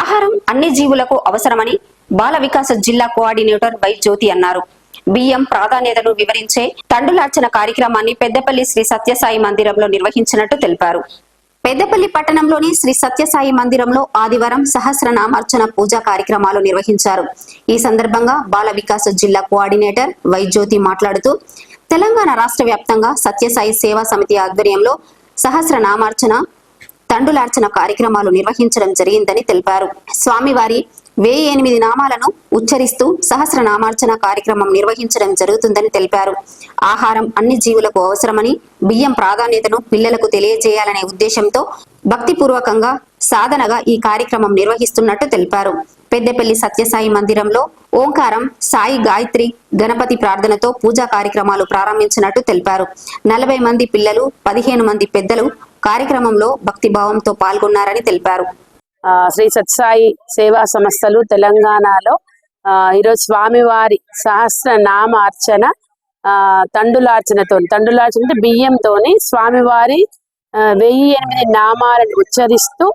ఆహారం అన్ని జీవులకు అవసరమని బాల వికాస జిల్లా కోఆర్డినేటర్ వై జ్యోతి అన్నారు. బియ్యం ప్రాధాన్యతను వివరించే తండులార్చన కార్యక్రమాన్ని పెద్దపల్లి శ్రీ సత్యసాయి మందిరంలో నిర్వహించినట్టు తెలిపారు. పెద్దపల్లి పట్టణంలోని శ్రీ సత్యసాయి మందిరంలో ఆదివారం సహస్రనామార్చన పూజా కార్యక్రమాలు నిర్వహించారు. ఈ సందర్భంగా బాల వికాస జిల్లా కోఆర్డినేటర్ వై జ్యోతి మాట్లాడుతూ తెలంగాణ రాష్ట్ర వ్యాప్తంగా సత్యసాయి సేవా సమితి ఆధ్వర్యంలో సహస్రనామార్చన తండులార్చన కార్యక్రమాలు నిర్వహించడం జరిగిందని తెలిపారు. స్వామివారి వెయ్యి ఎనిమిది నామాలను ఉచ్చరిస్తూ సహస్రనామార్చన కార్యక్రమం నిర్వహించడం జరుగుతుందని తెలిపారు. ఆహారం అన్ని జీవులకు అవసరమని బియ్యం ప్రాధాన్యతను పిల్లలకు తెలియజేయాలనే ఉద్దేశంతో భక్తిపూర్వకంగా సాధనగా ఈ కార్యక్రమం నిర్వహిస్తున్నట్టు తెలిపారు. పెద్దపల్లి సత్యసాయి మందిరంలో ఓంకారం సాయి గాయత్రి గణపతి ప్రార్థనతో పూజా కార్యక్రమాలు ప్రారంభించినట్టు తెలిపారు. నలభై మంది పిల్లలు పదిహేను మంది పెద్దలు కార్యక్రమంలో భక్తిభావంతో పాల్గొన్నారని తెలిపారు. ఆ, శ్రీ సత్సాయి సేవా సంస్థలు తెలంగాణలో ఆ, ఈరోజు స్వామివారి సహస్ర నామార్చన ఆ, తండులార్చనతో తండులార్చన అంటే బియ్యంతోని స్వామివారి వెయ్యి ఎనిమిది నామాలను ఉచ్చరిస్తూ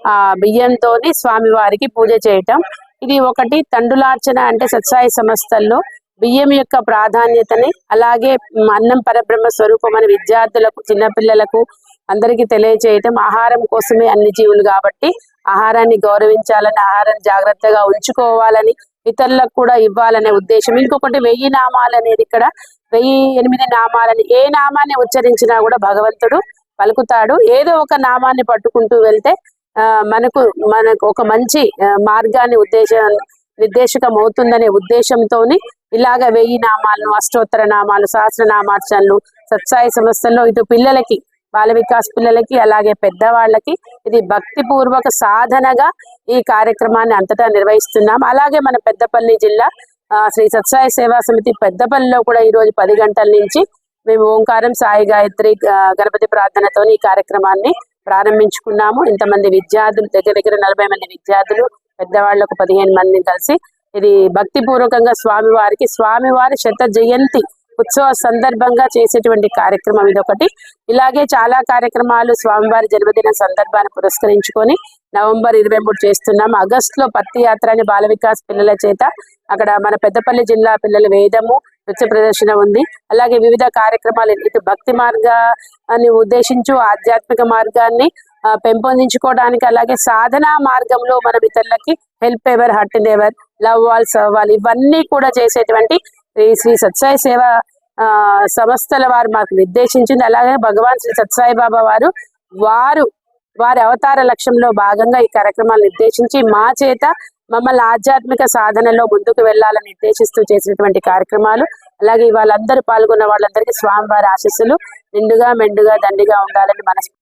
ఆ బియ్యంతోని స్వామివారికి పూజ చేయటం. ఇది ఒకటి తండులార్చన అంటే సత్సాయి సంస్థల్లో బియ్యం యొక్క ప్రాధాన్యతని అలాగే అన్నం పరబ్రహ్మ స్వరూపం అని విద్యార్థులకు చిన్నపిల్లలకు అందరికీ తెలియజేయటం ఆహారం కోసమే అన్ని జీవులు కాబట్టి ఆహారాన్ని గౌరవించాలని ఆహారాన్ని జాగ్రత్తగా ఉంచుకోవాలని ఇతరులకు కూడా ఇవ్వాలనే ఉద్దేశం. ఇంకొకటి వెయ్యి నామాలు అనేది ఇక్కడ వెయ్యి ఎనిమిది నామాలని ఏ నామాన్ని ఉచ్చరించినా కూడా భగవంతుడు పలుకుతాడు. ఏదో ఒక నామాన్ని పట్టుకుంటూ వెళ్తే ఆ మనకు మనకు ఒక మంచి మార్గాన్ని ఉద్దేశం నిర్దేశకం అవుతుందనే ఉద్దేశంతోనే ఇలాగ వెయ్యి నామాలను అష్టోత్తర నామాలు సహస్ర నామార్చనలు సత్సాయి సంస్థల్లో ఇటు పిల్లలకి బాల వికాస్ పిల్లలకి అలాగే పెద్దవాళ్ళకి ఇది భక్తి పూర్వక సాధనగా ఈ కార్యక్రమాన్ని అంతటా నిర్వహిస్తున్నాం. అలాగే మన పెద్దపల్లి జిల్లా శ్రీ సత్సాయి సేవా సమితి పెద్దపల్లిలో కూడా ఈ రోజు పది గంటల నుంచి మేము ఓంకారం సాయి గాయత్రి గణపతి ప్రార్థనతో ఈ కార్యక్రమాన్ని ప్రారంభించుకున్నాము. ఇంతమంది విద్యార్థులు దగ్గర దగ్గర నలభై మంది విద్యార్థులు పెద్దవాళ్ళకు పదిహేను మందిని కలిసి ఇది భక్తి పూర్వకంగా స్వామివారికి స్వామివారి శత జయంతి ఉత్సవ సందర్భంగా చేసేటువంటి కార్యక్రమం ఇది ఒకటి ఇలాగే చాలా కార్యక్రమాలు స్వామివారి జన్మదిన సందర్భాన్ని పురస్కరించుకొని నవంబర్ ఇరవై మూడు చేస్తున్నాం. ఆగస్ట్లో పత్తి యాత్ర అని బాల వికాస్ పిల్లల చేత అక్కడ మన పెద్దపల్లి జిల్లా పిల్లల వేదము నృత్య ప్రదర్శన ఉంది. అలాగే వివిధ కార్యక్రమాలు ఇటు భక్తి మార్గాన్ని ఉద్దేశించు ఆధ్యాత్మిక మార్గాన్ని పెంపొందించుకోవడానికి అలాగే సాధనా మార్గంలో మనం ఇతరులకి help ever hurt ever love all serve all ఇవన్నీ కూడా చేసేటువంటి శ్రీ సత్సాయి సేవ ఆ సంస్థల వారు మాకు నిర్దేశించింది. అలాగే భగవాన్ శ్రీ సత్సాయి బాబా వారు వారు వారి అవతార లక్ష్యంలో భాగంగా ఈ కార్యక్రమాలు నిర్దేశించి మా చేత మమ్మల్ని ఆధ్యాత్మిక సాధనలో ముందుకు వెళ్ళాలని నిర్దేశిస్తూ చేసినటువంటి కార్యక్రమాలు. అలాగే వాళ్ళందరూ పాల్గొన్న వాళ్ళందరికీ స్వామివారి ఆశీస్సులు నిండుగా మెండుగా దండిగా ఉండాలని మనసు